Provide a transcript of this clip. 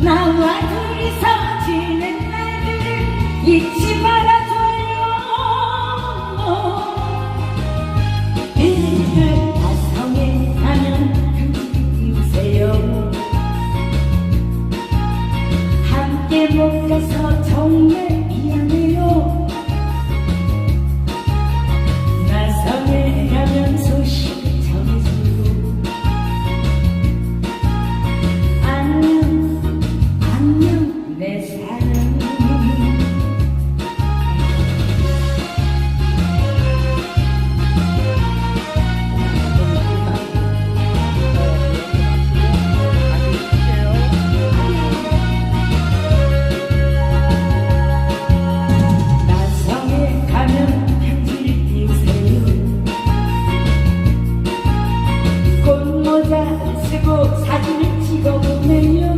나와 둘이서 지낸 날들을 잊지 말아줘요. 그를 가성에 사는 그리우세요. 함께 못 가서 정말 사진을 찍어보네요.